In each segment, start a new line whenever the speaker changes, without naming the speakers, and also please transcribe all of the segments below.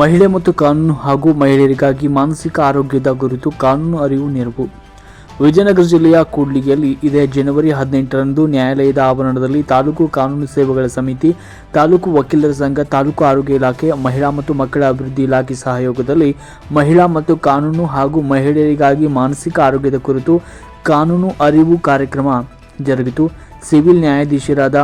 ಮಹಿಳೆ ಮತ್ತು ಕಾನೂನು ಹಾಗೂ ಮಹಿಳೆಯರಿಗಾಗಿ ಮಾನಸಿಕ ಆರೋಗ್ಯದ ಕುರಿತು ಕಾನೂನು ಅರಿವು ನೆರವು. ವಿಜಯನಗರ ಜಿಲ್ಲೆಯ ಕೂಡ್ಲಿಗೆಯಲ್ಲಿ ಇದೇ ಜನವರಿ ಹದಿನೆಂಟರಂದು ನ್ಯಾಯಾಲಯದ ಆವರಣದಲ್ಲಿ ತಾಲೂಕು ಕಾನೂನು ಸೇವೆಗಳ ಸಮಿತಿ, ತಾಲೂಕು ವಕೀಲರ ಸಂಘ, ತಾಲೂಕು ಆರೋಗ್ಯ ಇಲಾಖೆ, ಮಹಿಳಾ ಮತ್ತು ಮಕ್ಕಳ ಅಭಿವೃದ್ಧಿ ಇಲಾಖೆ ಸಹಯೋಗದಲ್ಲಿ ಮಹಿಳಾ ಮತ್ತು ಕಾನೂನು ಹಾಗೂ ಮಹಿಳೆಯರಿಗಾಗಿ ಮಾನಸಿಕ ಆರೋಗ್ಯದ ಕುರಿತು ಕಾನೂನು ಅರಿವು ಕಾರ್ಯಕ್ರಮ ಜರುಗಿತು. ಸಿವಿಲ್ ನ್ಯಾಯಾಧೀಶರಾದ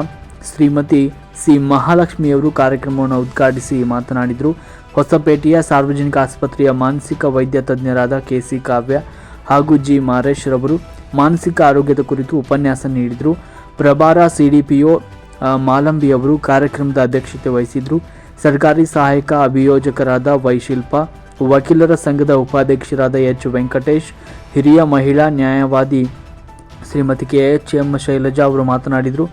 ಶ್ರೀಮತಿ ಸಿ ಮಹಾಲಕ್ಷ್ಮಿಯವರು ಕಾರ್ಯಕ್ರಮವನ್ನು ಉದ್ಘಾಟಿಸಿ ಮಾತನಾಡಿದರು. ಹೊಸಪೇಟೆಯ ಸಾರ್ವಜನಿಕ ಆಸ್ಪತ್ರೆಯ ಮಾನಸಿಕ ವೈದ್ಯ ತಜ್ಞರಾದ ಕೆಸಿ ಕಾವ್ಯ ಹಾಗೂ ಜಿ ಮಹೇಶ್ ರವರು ಮಾನಸಿಕ ಆರೋಗ್ಯದ ಕುರಿತು ಉಪನ್ಯಾಸ ನೀಡಿದರು. ಪ್ರಭಾರ ಸಿಡಿಪಿಒ ಮಾಲಂಬಿಯವರು ಕಾರ್ಯಕ್ರಮದ ಅಧ್ಯಕ್ಷತೆ ವಹಿಸಿದರು ಸರ್ಕಾರಿ ಸಹಾಯಕ ಅಭಿಯೋಜಕರಾದ ವೈಶಿಲ್ಪ, ವಕೀಲರ ಸಂಘದ ಉಪಾಧ್ಯಕ್ಷರಾದ ಎಚ್. ವೆಂಕಟೇಶ್, ಹಿರಿಯ ಮಹಿಳಾ ನ್ಯಾಯವಾದಿ Shrimati K. H. M. Shailaja ಅವರು ಮಾತನಾಡಿದರು.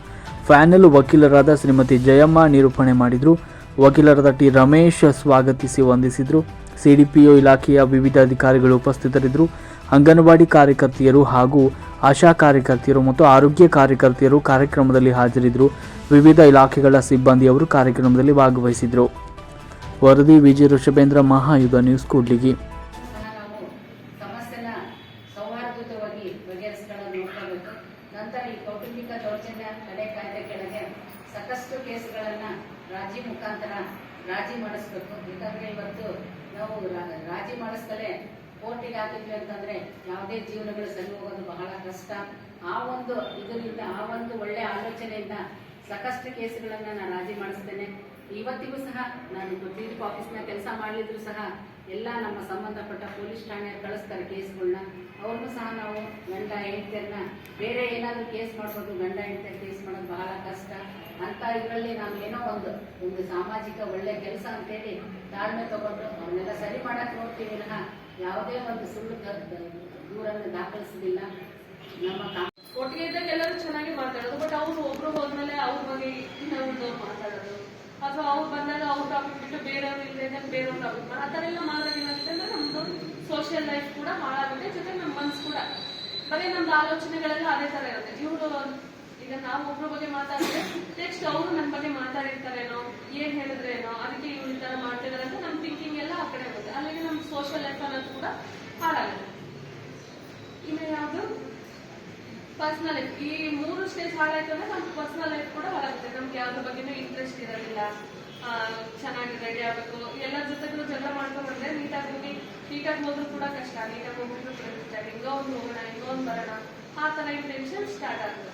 ಫೈನಲ್ ವಕೀಲರಾದ ಶ್ರೀಮತಿ ಜಯಮ್ಮ ನಿರೂಪಣೆ ಮಾಡಿದರು. ವಕೀಲರಾದ ಟಿ ರಮೇಶ್ ಸ್ವಾಗತಿಸಿ ವಂದಿಸಿದರು. ಸಿಡಿಪಿಒ ಇಲಾಖೆಯ ವಿವಿಧ ಅಧಿಕಾರಿಗಳು ಉಪಸ್ಥಿತರಿದ್ದರು. ಅಂಗನವಾಡಿ ಕಾರ್ಯಕರ್ತೆಯರು ಹಾಗೂ ಆಶಾ ಕಾರ್ಯಕರ್ತೆಯರು ಮತ್ತು ಆರೋಗ್ಯ ಕಾರ್ಯಕರ್ತೆಯರು ಕಾರ್ಯಕ್ರಮದಲ್ಲಿ ಹಾಜರಿದ್ದರು. ವಿವಿಧ ಇಲಾಖೆಗಳ ಸಿಬ್ಬಂದಿಯವರು ಕಾರ್ಯಕ್ರಮದಲ್ಲಿ ಭಾಗವಹಿಸಿದರು. ವರದಿ ವಿಜಿ ಋಷಭೇಂದ್ರ ಮಹಾಯುಧ ನ್ಯೂಸ್ ಕೂಡ್ಲಿಗಿ.
ನಂತರ ಈ ಕೌಟುಂಬಿಕ ದೌರ್ಜನ್ಯ ತಡೆ ಕಾಯ್ದೆ ಕೆಳಗೆ ಸಾಕಷ್ಟು ಕೇಸ್ಗಳನ್ನ ರಾಜಿ ಮುಖಾಂತರ ರಾಜಿ ಮಾಡಿಸ್ಬೇಕು. ಯಾಕಂದ್ರೆ ಇವತ್ತು ನಾವು ರಾಜಿ ಮಾಡಿಸ್ದಲೇ ಕೋರ್ಟಿಗೆ ಹಾಕಿದ್ವಿ ಅಂತಂದ್ರೆ ಯಾವುದೇ ಜೀವನಗಳು ಸರಿ ಹೋಗೋದು ಬಹಳ ಕಷ್ಟ. ಆ ಒಂದು ಇದರಿಂದ, ಆ ಒಂದು ಒಳ್ಳೆ ಆಲೋಚನೆಯಿಂದ ಸಾಕಷ್ಟು ಕೇಸುಗಳನ್ನ ನಾನು ರಾಜಿ ಮಾಡಿಸ್ತೇನೆ. ಇವತ್ತಿಗೂ ಸಹ ನಾನು ತೀರ್ಪು ಆಫೀಸ್ನ ಕೆಲಸ ಮಾಡಲಿದ್ರು ಸಹ ಎಲ್ಲ ನಮ್ಮ ಸಂಬಂಧಪಟ್ಟ ಪೊಲೀಸ್ ಠಾಣೆ ಕಳಿಸ್ತಾರೆ ಕೇಸ್ಗಳನ್ನ ಅವ್ರನ್ನೂ ಸಹ ನಾವು ಗಂಡ ಹೆಂಡತಿಯರನ್ನ ಬೇರೆ ಏನಾದರೂ ಕೇಸ್ ಮಾಡ್ಬೋದು, ಗಂಡ, ಹೆಂಡತಿಯರ್ ಕೇಸ್ ಮಾಡೋದು ಬಹಳ ಕಷ್ಟ. ಅಂತ ಇದರಲ್ಲಿ ನಾವು ಏನೋ ಒಂದು ಒಂದು ಸಾಮಾಜಿಕ ಒಳ್ಳೆ ಕೆಲಸ ಅಂತೇಳಿ ತಾಳ್ಮೆ ತಗೊಂಡು ಅವನ್ನೆಲ್ಲ ಸರಿ ಮಾಡಕ್ ನೋಡ್ತೀವಿ. ವಿನಃ ಯಾವುದೇ ಒಂದು ಸುಳ್ಳು ದೂರನ್ನು ದಾಖಲಿಸೋದಿಲ್ಲ. ನಮ್ಮ ಕಾ-
ಒಟ್ಟಿಗೆ ಇದ್ದಾಗ ಎಲ್ಲರೂ ಚೆನ್ನಾಗಿ ಮಾತಾಡೋದು ಬಟ್ ಅವ್ರು ಒಬ್ರು ಹೋದ್ಮೇಲೆ ಅವ್ರ ಬಗ್ಗೆ ಇನ್ನೊಂದು ಮಾತಾಡೋದು ಅಥವಾ ಅವ್ರು ಬಂದಾಗ ಟಾಪಿಕ್ ಬಿಟ್ಟು ಬೇರೆಯವ್ರು ಇಲ್ಲದೆ ಬೇರೆಯವ್ರ ಟಾಪಿಕ್ ಆ ಥರ ಎಲ್ಲ ಅಂದ್ರೆ ನಮ್ದು ಸೋಷಿಯಲ್ ಲೈಫ್ ಕೂಡ ಹಾಳಾಗುತ್ತೆ, ಜೊತೆ ನಮ್ಮ ಮನ್ಸು ಕೂಡ. ಬರೀ ನಮ್ದು ಆಲೋಚನೆಗಳೆಲ್ಲ ಅದೇ ಥರ ಇರುತ್ತೆ. ಇವರು ಈಗ ನಾವು ಒಬ್ರ ಬಗ್ಗೆ ಮಾತಾಡಿದ್ರೆ ನೆಕ್ಸ್ಟ್ ಅವರು ನನ್ನ ಬಗ್ಗೆ ಮಾತಾಡಿರ್ತಾರೇನೋ ಏನ್ ಹೇಳಿದ್ರೇನೋ ಅದಕ್ಕೆ ಇವ್ರು ಈ ಥರ ಮಾಡ್ತಿದಾರೆ ಅಂತ ನಮ್ಮ ಥಿಂಕಿಂಗ್ ಎಲ್ಲ ಆ ಕಡೆ ಹೋಗುತ್ತೆ. ಅಲ್ಲಿಗೆ ನಮ್ಮ ಸೋಷಿಯಲ್ ಲೈಫ್ ಅನ್ನೋದು ಕೂಡ ಹಾಳಾಗುತ್ತೆ. ಇನ್ನು ಯಾವುದು? ಪರ್ಸನಲ್ ಲೈಫ್ ಈ ಮೂರು ಸ್ಟೇಜ್ ಹಾಳಾಯ್ತು ಅಂದ್ರೆ ನಮ್ಮ ಪರ್ಸನಲ್ ಲೈಫ್ ಕೂಡ ಹಾಳಾಗುತ್ತೆ. ನಮ್ಗೆ ಯಾವ್ದ್ರ ಬಗ್ಗೆನೂ ಇಂಟ್ರೆಸ್ಟ್ ಇರೋದಿಲ್ಲ. ಚೆನ್ನಾಗಿ ರೆಡಿ ಆಗಬೇಕು. ಎಲ್ಲರ ಜೊತೆಗೂ ಜಗಳ ಮಾಡ್ಕೊಂಡು ಬಂದ್ರೆ ನೀಟಾಗಿ ಹೋಗಿ ನೀಟಾಗಿ ಹೋದ್ರು ಕೂಡ ಕಷ್ಟ. ನೀಟಾಗಿ ಹೋಗಿದ್ರು ಫ್ರೆಂಡ್ಸ್ ಹಿಂಗ ಒಂದು ಹೋಗೋಣ, ಹಿಂಗೋ ಒಂದು ಬರೋಣ. ಆ ತರ ಇಂಟೆನ್ಷನ್ ಸ್ಟಾರ್ಟ್ ಆಗ್ತದೆ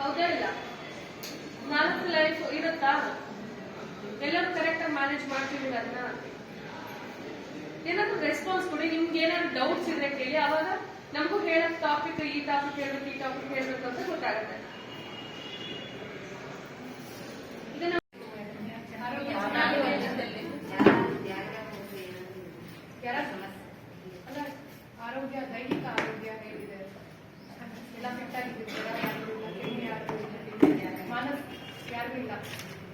ಹೌದಾ ಇಲ್ಲ? ನಾಲ್ಕು ಲೈಫ್ ಇರುತ್ತಾ? ಎಲ್ಲರೂ ಕರೆಕ್ಟಾಗಿ ಮ್ಯಾನೇಜ್ ಮಾಡ್ತೀವಿ ಅದನ್ನ? ಏನಾದ್ರು ರೆಸ್ಪಾನ್ಸ್ ಕೊಡಿ. ನಿಮ್ಗೆ ಏನಾದ್ರು ಡೌಟ್ಸ್ ಇದ್ರೆ ಕೇಳಿ. ಅವಾಗ ನಮಗೂ ಹೇಳೋ ಟಾಪಿಕ್ ಈ ಟಾಪಿಕ್ ಹೇಳ್ಬೇಕು, ಈ ಟಾಪಿಕ್ ಹೇಳ್ಬೇಕು ಅಂತ ಗೊತ್ತಾಗುತ್ತೆ.
ಆರೋಗ್ಯ ದೈಹಿಕ ಆರೋಗ್ಯ ಹೇಗಿದೆ ಎಲ್ಲ ಫಿಟ್ ಆಗಿದ್ದೀರಾ ಯಾರು ಇಲ್ಲ ಕೆಮ್ಮು ಯಾರು ಇಲ್ಲ ಮಾನಸ ಯಾರಿಗೂ ಇಲ್ಲ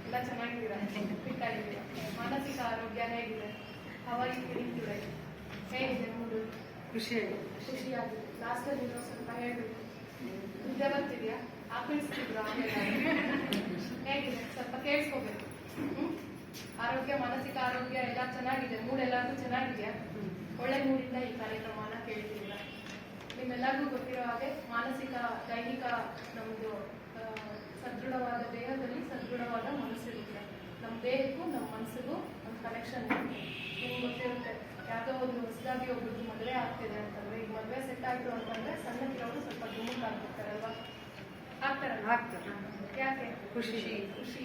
ಎಲ್ಲ ಚೆನ್ನಾಗಿದ್ದೀರಾ ಫಿಟ್ ಮಾನಸಿಕ ಆರೋಗ್ಯ ಹೇಗಿದೆ ಹವಾಯಿ ಟುಡೇ ಹೇಗಿದೆ ಮೂಡು
ಖುಷಿಯಾಗಿ
ಖುಷಿಯಾಗಿದೆ. ಲಾಸ್ಟಲ್ಲಿ ಇರೋ ಸ್ವಲ್ಪ ಹೇಳ್ಬೇಕು ನಿದ್ದೆ ಬರ್ತಿದ್ಯಾ? ಆಕಳಿಸ್ತಿದ್ರು ಹೇಗಿದೆ? ಸ್ವಲ್ಪ ಕೇಳಿಸ್ಕೋಬೇಕು? ಆರೋಗ್ಯ, ಮಾನಸಿಕ ಆರೋಗ್ಯ ಎಲ್ಲ ಚೆನ್ನಾಗಿದೆ. ಮೂಡ್ ಎಲ್ಲಾರ್ಗು ಚೆನ್ನಾಗಿದೆಯಾ? ಒಳ್ಳೆ ಮೂಡಿಂದ ಈ ಕಾರ್ಯಕ್ರಮನ ಕೇಳ್ತಿದ್ದೀರಾ ನಿಮ್ಮೆಲ್ಲರಿಗೂ ಗೊತ್ತಿರೋ ಹಾಗೆ ಮಾನಸಿಕ, ದೈಹಿಕ ನಮ್ಮದು ಸದೃಢವಾದ ದೇಹದಲ್ಲಿ ಸದೃಢವಾದ ಮನಸ್ಸಿರುತ್ತೆ. ನಮ್ಮ ದೇಹಕ್ಕೂ ನಮ್ಮ ಮನಸ್ಸಿಗೂ ಒಂದು ಕನೆಕ್ಷನ್ ನಿಮ್ಗೆ ಗೊತ್ತಿರುತ್ತೆ. ಯಾವುದೋ ಒಂದು ಹೊಸದಾಗಿ ಒಬ್ಬರು ಮದುವೆ ಆಗ್ತಿದೆ ಅಂತಂದ್ರೆ ಈಗ ಮದುವೆ ಸೆಟ್ ಆಯ್ತು ಅಂತಂದ್ರೆ ಸ್ವಲ್ಪ ದುಮುಕ್ ಹಾಕ್ತಾರಲ್ಲ? ಹಾಕ್ತಾರೆ. ಯಾಕೆ?
ಖುಷಿ.
ಖುಷಿ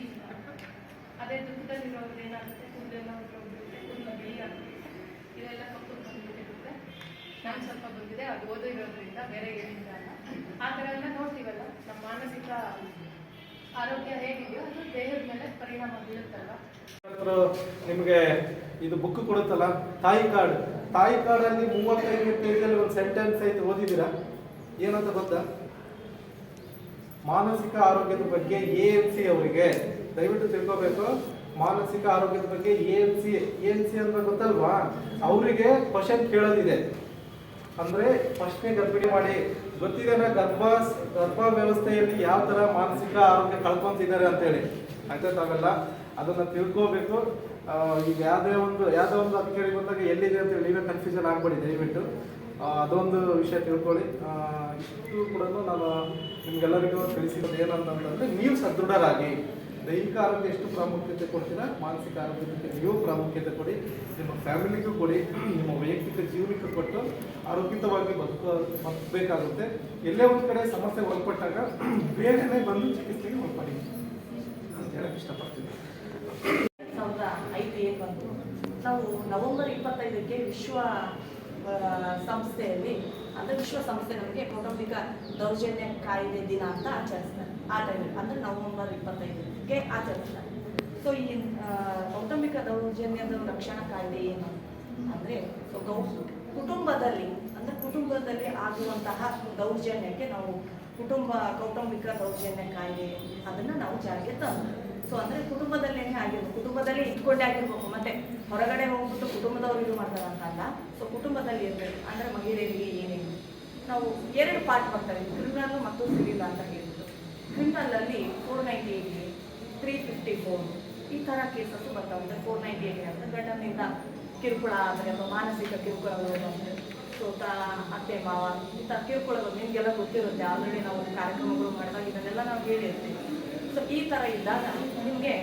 ಅದೇ ದುಃಖದಲ್ಲಿರೋರು ಏನಾಗುತ್ತೆ? ಕೂದಲೆಲ್ಲ ಹೊರಟೋಗ್ಬಿಡುತ್ತೆ ಕೂದಲು ಬಿಳಿ ಆಗ್ಬಿಡುತ್ತೆ. ಇದೆಲ್ಲ ಕಪ್ಪು ಬಂದ್ಬಿಟ್ಟಿರುತ್ತೆ. ನಾನು ಸ್ವಲ್ಪ ಬಂದಿದೆ ಅದು ಓದಿರೋದ್ರಿಂದ ಬೇರೆ ಏನಿಲ್ಲ ಅಲ್ಲ. ಆ ಥರ ಎಲ್ಲ ನೋಡ್ತೀವಲ್ಲ? ನಮ್ಮ ಮಾನಸಿಕ ಆರೋಗ್ಯ ಹೇಗಿದೆಯೋ ಅದು ದೇಹದ ಮೇಲೆ ಪರಿಣಾಮ
ಬೀಳುತ್ತಲ್ಲ ನಿಮಗೆ ಇದು ಬುಕ್ ಕೊಡುತ್ತಲ್ಲ ತಾಯಿ ಕಾರ್ಡ್. ತಾಯಿ ಕಾಡಲ್ಲಿ ಮೂವತ್ತೈದನೇ ಪೇಜಲ್ಲಿ ಒಂದು ಸೆಂಟೆನ್ಸ್ ಐತೆ, ಓದಿದ್ದೀರಾ? ಏನಂತ ಗೊತ್ತಾ? ಮಾನಸಿಕ ಆರೋಗ್ಯದ ಬಗ್ಗೆ ಎ ಎನ್ ಸಿ ಅವರಿಗೆ, ದಯವಿಟ್ಟು ತಿಳ್ಕೋಬೇಕು. ಮಾನಸಿಕ ಆರೋಗ್ಯದ ಬಗ್ಗೆ A N C A N C ಅಂತ ಗೊತ್ತಲ್ವಾ? ಅವರಿಗೆ ಕ್ವಶನ್ ಕೇಳೋದಿದೆ. ಅಂದ್ರೆ ಫಸ್ಟ್ನೇ ಗರ್ಭಿಣಿ ಮಾಡಿ, ಗೊತ್ತಿದೆ ಗರ್ಭ ಗರ್ಭ ವ್ಯವಸ್ಥೆಯಲ್ಲಿ ಯಾವ ತರ ಮಾನಸಿಕ ಆರೋಗ್ಯ ಕಳ್ಕೊಂತಿದ್ದಾರೆ ಅಂತೇಳಿ. ಆಯ್ತಾ ತಾವೆಲ್ಲ? ಅದನ್ನ ತಿಳ್ಕೋಬೇಕು. ಈಗ ಯಾವುದೇ ಒಂದು ಯಾವುದೇ ಒಂದು ಅಧಿಕಾರಿ ಬಂದಾಗ ಎಲ್ಲಿದೆ ಅಂತ ಹೇಳಿ ನೀವೇ ಕನ್ಫ್ಯೂಷನ್ ಆಗ್ಬೇಡಿ, ದಯವಿಟ್ಟು. ಅದೊಂದು ವಿಷಯ ತಿಳ್ಕೊಳ್ಳಿ. ಇಷ್ಟು ಕೂಡ ನಾನು ನಿಮ್ಗೆಲ್ಲರಿಗೂ ತಿಳಿಸಿರೋದು ಏನಂತಂದ್ರೆ, ನೀವು ಸದೃಢರಾಗಿ, ದೈಹಿಕ ಆರೋಗ್ಯ ಎಷ್ಟು ಪ್ರಾಮುಖ್ಯತೆ ಕೊಡ್ತೀರಾ, ಮಾನಸಿಕ ಆರೋಗ್ಯಕ್ಕೆ ನೀವು ಪ್ರಾಮುಖ್ಯತೆ ಕೊಡಿ, ನಿಮ್ಮ ಫ್ಯಾಮಿಲಿಗೂ ಕೊಡಿ, ನಿಮ್ಮ ವೈಯಕ್ತಿಕ ಜೀವನಕ್ಕೆ ಕೊಟ್ಟು ಆರೋಗ್ಯತವಾಗಿ ಬದುಕ, ಬದುಕಬೇಕಾಗುತ್ತೆ. ಎಲ್ಲೇ ಒಂದು ಕಡೆ ಸಮಸ್ಯೆ ಒಳಪಟ್ಟಾಗ ಬೇಗನೆ ಬಂದು ಚಿಕಿತ್ಸೆಗೆ ಒಳಪಡಿ. ಅಂತ ಹೇಳಕ್ಕೆ ಇಷ್ಟಪಡ್ತೀನಿ
ಸಾವಿರದ ಐದು ಏನು ಬಂತು ನಾವು ನವೆಂಬರ್ ಇಪ್ಪತ್ತೈದಕ್ಕೆ ವಿಶ್ವ ಸಂಸ್ಥೆಯಲ್ಲಿ, ಅಂದರೆ ವಿಶ್ವ ಸಂಸ್ಥೆ ನಮಗೆ ಕೌಟುಂಬಿಕ ದೌರ್ಜನ್ಯ ಕಾಯಿದೆ ದಿನ ಅಂತ ಆಚರಿಸ್ತಾರೆ. ಆ ಟೈಮಲ್ಲಿ ಅಂದರೆ ನವೆಂಬರ್ ಇಪ್ಪತ್ತೈದಕ್ಕೆ ಆಚರಿಸ್ತಾರೆ. ಸೊ ಈ ಕೌಟುಂಬಿಕ ದೌರ್ಜನ್ಯದ ರಕ್ಷಣಾ ಕಾಯ್ದೆ ಏನು? ಅಂದರೆ ಸೊ ಗೌ, ಕುಟುಂಬದಲ್ಲಿ, ಅಂದರೆ ಕುಟುಂಬದಲ್ಲಿ ಆಗುವಂತಹ ದೌರ್ಜನ್ಯಕ್ಕೆ ನಾವು ಕುಟುಂಬ, ಕೌಟುಂಬಿಕ ದೌರ್ಜನ್ಯ ಕಾಯ್ದೆ ಅದನ್ನು ನಾವು ಜಾರಿಗೆ ತಂದು. ಸೊ ಅಂದರೆ ಕುಟುಂಬದಲ್ಲೇನೆ ಆಗಿರ್ಬೇಕು, ಕುಟುಂಬದಲ್ಲಿ ಇಟ್ಕೊಂಡೇ ಆಗಿರ್ಬೇಕು, ಮತ್ತೆ ಹೊರಗಡೆ ಇದು ಮಾಡ್ತಾರೆ ಅಂತ ಅಲ್ಲ ಸೊ ಕುಟುಂಬದಲ್ಲಿ ಇರಬೇಕು, ಅಂದರೆ ಮಹಿಳೆಯರಿಗೆ ಏನೇನು ನಾವು ಎರಡು ಪಾರ್ಟ್ ಬರ್ತಾರೆ ಕ್ರಿಮಿನಲ್ ಮತ್ತು ಸಿವಿಲ್ ಅಂತ ಹೇಳ್ಬಿಟ್ಟು. ಕ್ರಿಮಿನಲಲ್ಲಿ ಫೋರ್ ನೈಂಟಿ ಏಟ್ಗೆ ತ್ರೀ ಫಿಫ್ಟಿ ಫೋರ್ ಈ ಥರ ಕೇಸಸ್ ಬರ್ತಾವೆ, ಅಂದರೆ ಫೋರ್ ನೈಂಟಿ ಏಟ್ಗೆ ಅಂದರೆ ಗಂಡನಿಂದ ಕಿರುಕುಳ ಆದರೆ ಮಾನಸಿಕ ಕಿರುಕುಳ ಅಂದ್ರೆ ಸೊ ತ, ಅತ್ತೆ, ಮಾವ, ಇಂಥ ಕಿರುಕುಳಗಳು ನಿಮಗೆಲ್ಲ ಗೊತ್ತಿರುತ್ತೆ. ಆಲ್ರೆಡಿ ನಾವು ಕಾರ್ಯಕ್ರಮಗಳು ಮಾಡಿದಾಗ ಇದನ್ನೆಲ್ಲ ನಾವು ಹೇಳಿರ್ತೀವಿ. ಸೊ ಈ ಥರ ಇದ್ದಾಗ ನಿಮಗೆ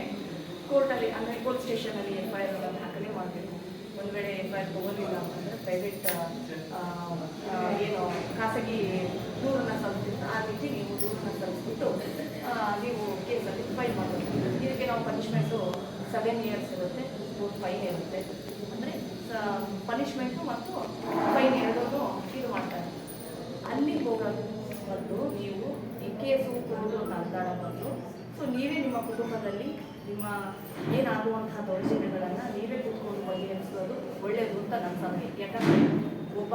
ಕೋರ್ಟಲ್ಲಿ ಅಂದರೆ ಕೋರ್ಟ್ ಸ್ಟೇಷನಲ್ಲಿ ಎಫ್ ಐ ಆರ್ ದಾಖಲೆ ಮಾಡಬೇಕು. ಒಂದು ವೇಳೆ ಎಫ್ ತಗೋಲಿಲ್ಲ ಅಂತಂದರೆ ಪ್ರೈವೇಟ್ ಏನು ಖಾಸಗಿ ದೂರನ್ನ ಸಲ್ಲಿಸಿದ್ದು ಆ ರೀತಿ ನೀವು ದೂರನ್ನ ಸಲ್ಲಿಸ್ಬಿಟ್ಟು ನೀವು ಕೇಸಲ್ಲಿ ಫೈಲ್ ಮಾಡಬೇಕು ಇದಕ್ಕೆ ನಾವು ಪನಿಷ್ಮೆಂಟು ಸೆವೆನ್ ಇಯರ್ಸ್ ಇರುತ್ತೆ ಸ್ಪೋರ್ಟ್ ಫೈನ್ ಇರುತ್ತೆ. ಅಂದರೆ ಪನಿಷ್ಮೆಂಟು ಮತ್ತು ಫೈನ್ ಎರಡೂ ಇದು ಮಾಡ್ತಾರೆ ಅಲ್ಲಿ ಹೋಗೋದು ಬದಲು ನೀವು ಈ ಕೇಸು ಕೊಡೋದು ಅಂತ ಬಂದು ಸೊ ನೀವೇ ನಿಮ್ಮ ಕುಟುಂಬದಲ್ಲಿ ನಿಮ್ಮ ಏನಾಗುವಂತಹ ದೌರ್ಜನ್ಯಗಳನ್ನು ನೀವೇ ಕೂತ್ಕೊಂಡು ಬಗೆಹರಿಸೋದು ಒಳ್ಳೆಯದು ಅಂತ ನನ್ನ ಸಲಹೆ. ಯಾಕಂದರೆ ಒಬ್ಬ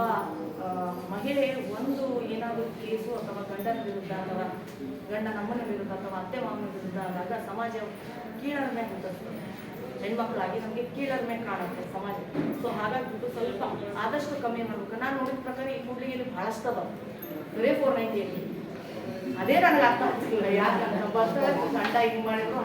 ಮಹಿಳೆ ಒಂದು ಏನಾದರೂ ಕೇಸು ಅಥವಾ ಗಂಡನ ವಿರುದ್ಧ ಅಥವಾ ಗಂಡ ನಮ್ಮನ ವಿರುದ್ಧ ಅಥವಾ ಅತ್ತೆ ಮಾವನ ವಿರುದ್ಧ ಆದಾಗ ಸಮಾಜ ಕೀಳರಿಮೆ ಹುಟ್ಟಿಸ್ತದೆ ಹೆಣ್ಮಕ್ಳಾಗಿ ನಮಗೆ ಕೀಳರಿಮೆ ಕಾಣುತ್ತೆ ಸಮಾಜ. ಸೊ ಹಾಗಾಗಿ ಸ್ವಲ್ಪ ಆದಷ್ಟು ಕಮ್ಮಿ ಮಾಡ್ಬೇಕು. ನಾನು ನೋಡಿದ ಪ್ರಕಾರ ಈ ಕೂಡ್ಲಿಗೆಯಲ್ಲಿ ಬಹಳಷ್ಟು ಅದಾವ. ಫೋರ್ ನೈಂಟಿ ಅದೇ ನನಗೆ ಅರ್ಥ ಆಗ್ತಿಲ್ಲ ಯಾಕಂದ್ರೆ ಗಂಡ ಹಿಂಗೆ ಮಾಡಿದ್ರು.